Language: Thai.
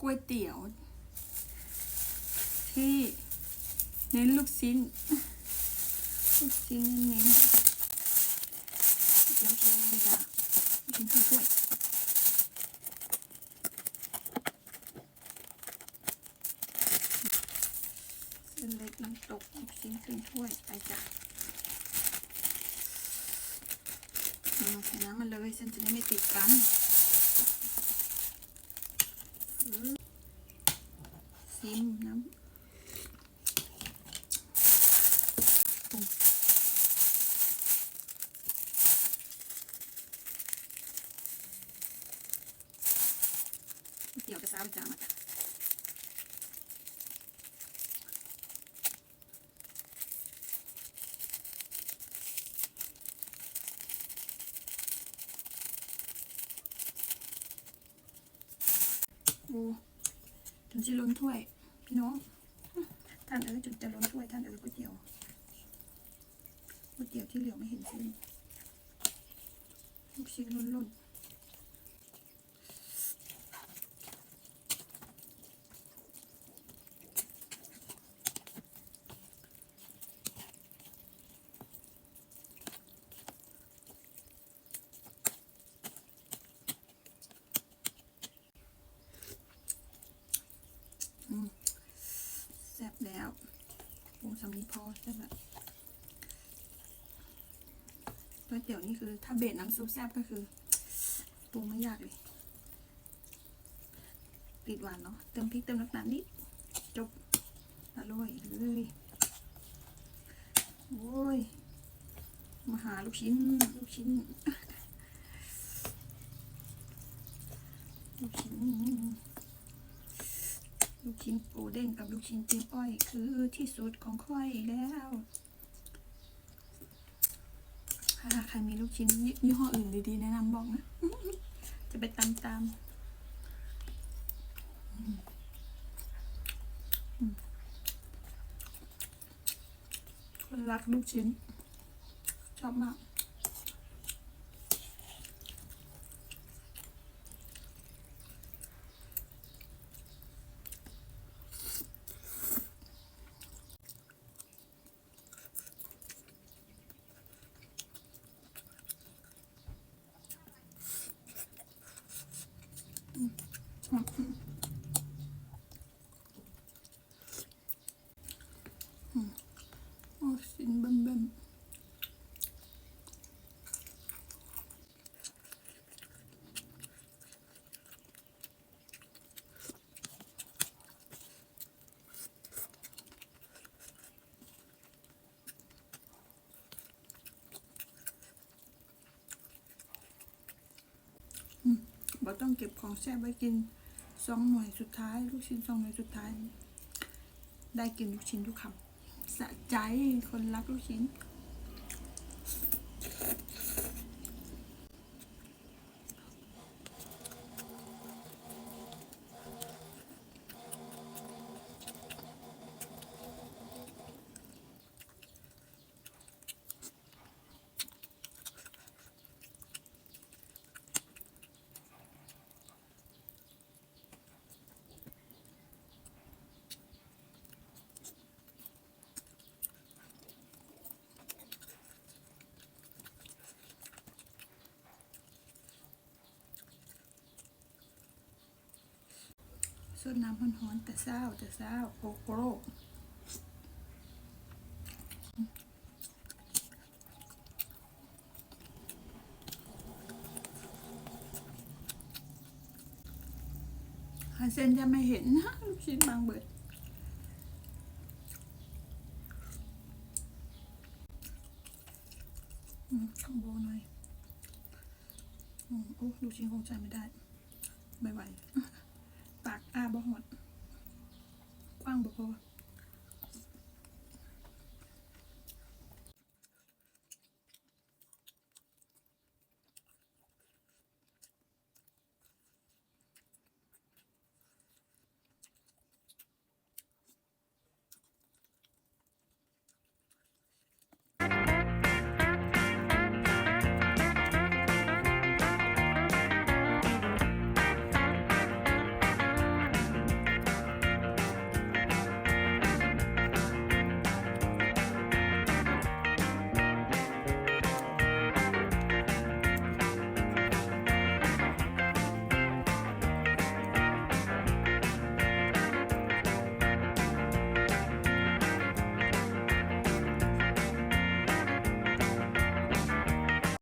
ก๋วยเตี๋ยว ที่เน้นลูกชิ้น ลูกชิ้นเน้นๆเดี๋ยวจะให้จ้ะกชิ้นถ้วยเส้นเล็กน้ำตกลูกชิ้นครึ่งถ้วยไปจ้ะเอาใส่น้ำมันเลยเส้นจะได้ไม่ติดกัน ซิมน้ำปรุงเดี๋ยวจะซาวจานมาจ้ะ กูจนจะล้นถ้วย พี่น้อง ท่านเอ๋ยจนจะล้นถ้วย ท่านเอ๋ยก๋วยเตี๋ยวก๋วยเตี๋ยวที่เหลือไม่เห็นเส้นลูกชิ้นล้นๆนแซ่บแล้ว โอ้พอแซ่บแบบก๋วยเตี๋ยวนี่คือ ถ้าเบสน้ำซุปแซ่บก็คือปรุงไม่ยากเลย ติดหวานเนาะ เติมพริกเติมน้ำตาลนิด จบอร่อยเลยโอ้ย มาหาลูกชิ้น ลูกชิ้น ลูกชิ้น ลูกชิ้นปูเด้งกับลูกชิ้นเจี๊ยบอ้อยคือที่สุดของค่อยแล้วถ้าใครมีลูกชิ้นยี่ห้ออื่นดีๆแนะนำบอกนะ จะไปตามตามอืมอืมคนรักลูกชิ้น ชอบมาก โอ้ชิ้นเบิ่มเบิ่มอืมบ่ต้องเก็บของแซ่ไว้กิน สองหน่วยสุดท้าย ลูกชิ้นสองหน่วยสุดท้าย ได้กินลูกชิ้นทุกคำสะใจคนรักลูกชิ้น ส่วนน้ำร้อนๆแต่เศร้าแต่เศร้าโกโก้เส้นจะไม่เห็นนะลูกชิ้นบางเบิดข้างบนหน่อยโอ้ลูกชิ้นคงใช้ไม่ได้ไม่ไหวปาก อาบ่หมดกว้างบ่พอ